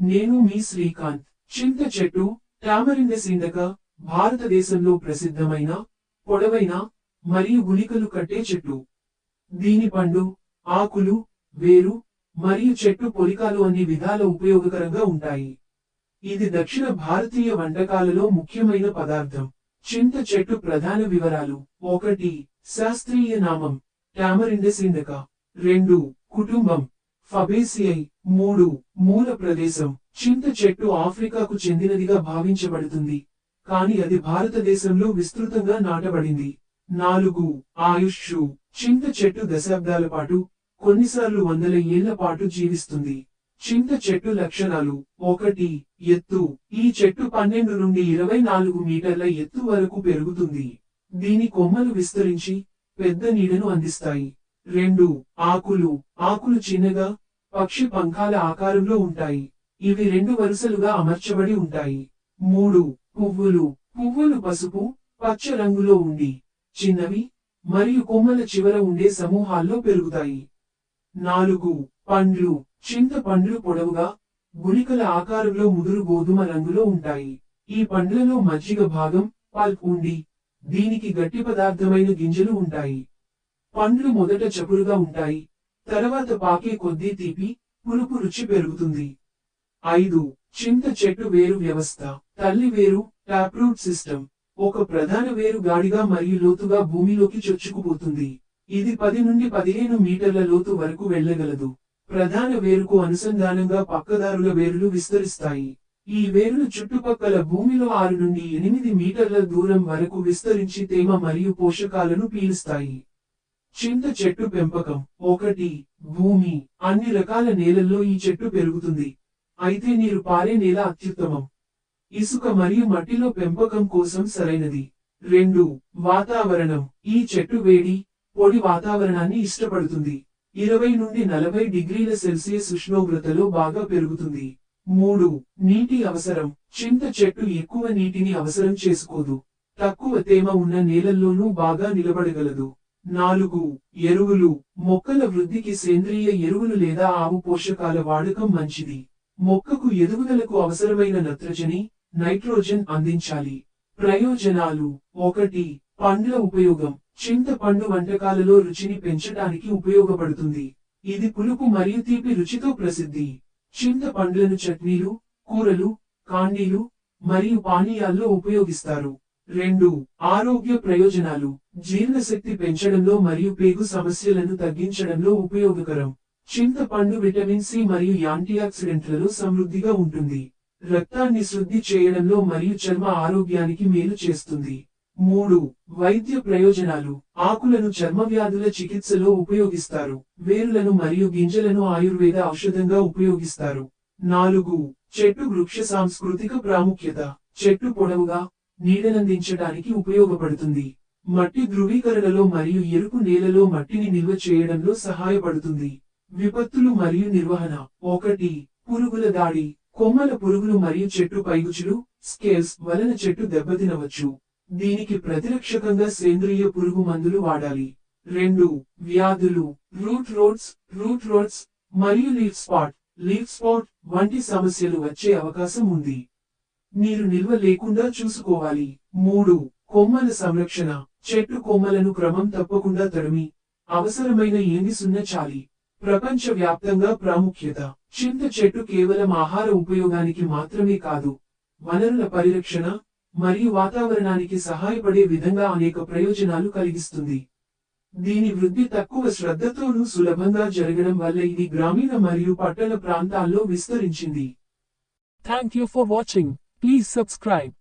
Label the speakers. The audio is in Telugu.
Speaker 1: నేను మీ శ్రీకాంత్. చింత చెట్టు టామరిండస్ ఇండక భారతదేశంలో ప్రసిద్ధమైన పొడవైన మరియు గుళికలు కట్టే చెట్టు. దీని పండు ఆకులు వేరు మరియు చెట్టు పొలికాలు అన్ని విధాల ఉపయోగకరంగా ఉంటాయి. ఇది దక్షిణ భారతీయ వంటకాలలో ముఖ్యమైన పదార్థం. చింత చెట్టు ప్రధాన వివరాలు. ఒకటి శాస్త్రీయ నామం. టామరిండస్ ఇండక రెండు కుటుంబం. ఫబేసియై మూడు మూల ప్రదేశం. చింత చెట్టు ఆఫ్రికాకు చెందినదిగా భావించబడుతుంది. కాని అది భారతదేశంలో విస్తృతంగా నాటబడింది. నాలుగు ఆయుష్షు. చింత చెట్టు దశాబ్దాల పాటు కొన్నిసార్లు వందల ఏళ్ళ పాటు జీవిస్తుంది. చింత చెట్టు లక్షణాలు. ఒకటి ఎత్తు. ఈ చెట్టు పన్నెండు నుండి ఇరవై నాలుగు మీటర్ల ఎత్తు వరకు పెరుగుతుంది. దీని కొమ్మలు విస్తరించి పెద్ద నీడను అందిస్తాయి. రెండు ఆకులు. ఆకులు చిన్నగా పక్షి పంఖాల ఆకారంలో ఉంటాయి. ఇవి రెండు వరుసలుగా అమర్చబడి ఉంటాయి. మూడు పువ్వులు. పువ్వులు పసుపు పచ్చ రంగులో ఉండి చిన్నవి మరియు కొమ్మల చివర ఉండే సమూహాల్లో పెరుగుతాయి. నాలుగు పండ్లు. చింత పండ్లు పొడవుగా గుళికల ఆకారంలో ముదురు గోధుమ రంగులో ఉంటాయి. ఈ పండ్లలో మజ్జిగ భాగం పల్ప్ ఉండి దీనికి గట్టి పదార్థమైన గింజలు ఉంటాయి. పండ్లు మొదట చపురుగా ఉంటాయి తర్వాత పాకే కొద్దీ తీపి పులుపు రుచి పెరుగుతుంది. ఐదు చింత చెట్టు వేరు వ్యవస్థ తల్లి వేరు టాప్రూట్ సిస్టమ్ ఒక ప్రధాన వేరు గాడిగా మరియు లోతుగా భూమిలోకి చొచ్చుకుపోతుంది. ఇది పది నుండి పదిహేను మీటర్ల లోతు వరకు వెళ్ళగలదు. ప్రధాన వేరుకు అనుసంధానంగా పక్కదారుల వేరులు విస్తరిస్తాయి. ఈ వేరులు చుట్టుపక్కల భూమిలో ఆరు నుండి ఎనిమిది మీటర్ల దూరం వరకు విస్తరించి తేమ మరియు పోషకాలను పీలుస్తాయి. చింత చెట్టు పెంపకం ఒకటి భూమి అన్ని రకాల నేలల్లో ఈ చెట్టు పెరుగుతుంది. అయితే నీరు పారే నేల అత్యుత్తమం. ఇసుక మరియు మట్టిలో పెంపకం కోసం సరైనది. రెండు వాతావరణం. ఈ చెట్టు వేడి పొడి వాతావరణాన్ని ఇష్టపడుతుంది. ఇరవై నుండి నలభై డిగ్రీల సెల్సియస్ ఉష్ణోగ్రతలో బాగా పెరుగుతుంది. మూడు నీటి అవసరం. చింత చెట్టు ఎక్కువ నీటిని అవసరం చేసుకోదు. తక్కువ తేమ ఉన్న నేలల్లోనూ బాగా నిలబడగలదు. నాలుగు ఎరువులు. మొక్కల వృద్ధికి సేంద్రియ ఎరువులు లేదా ఆవు పోషకాల వాడకం మంచిది. మొక్కకు ఎదుగుదలకు అవసరమైన నత్రజని నైట్రోజన్ అందించాలి. ప్రయోజనాలు. ఒకటి పండ్ల ఉపయోగం. చింతపండు వంటకాలలో రుచిని పెంచడానికి ఉపయోగపడుతుంది. ఇది పులుపు మరియు తీపి రుచితో ప్రసిద్ధి. చింతపండ్లను చట్నీలు కూరలు కాండీలు మరియు పానీయాల్లో ఉపయోగిస్తారు. రెండు ఆరోగ్య ప్రయోజనాలు. జీర్ణశక్తి పెంచడంలో మరియు పేగు సమస్యలను తగ్గించడంలో ఉపయోగకరం. చింతపండు విటమిన్ సి మరియు యాంటీఆక్సిడెంట్లలో సమృద్ధిగా ఉంటుంది. రక్తాన్ని శుద్ధి చేయడంలో మరియు చర్మ ఆరోగ్యానికి మేలు చేస్తుంది. మూడు వైద్య ప్రయోజనాలు. ఆకులను చర్మ వ్యాధుల చికిత్సలో ఉపయోగిస్తారు. వేరులను మరియు గింజలను ఆయుర్వేద ఔషధంగా ఉపయోగిస్తారు. నాలుగు చెట్టు వృక్ష సాంస్కృతిక ప్రాముఖ్యత. చెట్టు పొడవుగా నీడనందించడానికి ఉపయోగపడుతుంది. మట్టి ధృవీకరణలో మరియు ఎరుపు నేలలో మట్టిని నిల్వ చేయడంలో సహాయపడుతుంది. విపత్తులు మరియు నిర్వహణ. ఒకటి పురుగుల దాడి. కొమ్మల పురుగులు మరియు చెట్టు పైగుచులు స్కేల్స్ వలన చెట్టు దెబ్బతినవచ్చు. దీనికి ప్రతిరక్షకంగా సేంద్రియ పురుగు మందులు వాడాలి. రెండు వ్యాధులు. రూట్ రోడ్స్ రూట్ రోడ్స్ మరియు లీఫ్ స్పాట్. లీఫ్ స్పాట్ వంటి సమస్యలు వచ్చే అవకాశం ఉంది. నీరు నిల్వ లేకుండా చూసుకోవాలి. మూడు కొమ్మల సంరక్షణ. చెట్టు కొమ్మలను క్రమం తప్పకుండా తరిమి అవసరమైన ఏంది సున్న చాలి. ప్రపంచ వ్యాప్తంగా ప్రాముఖ్యత. చింత చెట్టు కేవలం ఆహార ఉపయోగానికి మాత్రమే కాదు వనరుల పరిరక్షణ మరియు వాతావరణానికి సహాయపడే విధంగా అనేక ప్రయోజనాలు కలిగిస్తుంది. దీని వృద్ధి తక్కువ శ్రద్ధతోనూ సులభంగా జరగడం వల్ల ఇది గ్రామీణ మరియు పట్టణ ప్రాంతాల్లో విస్తరించింది. Thank you for watching please subscribe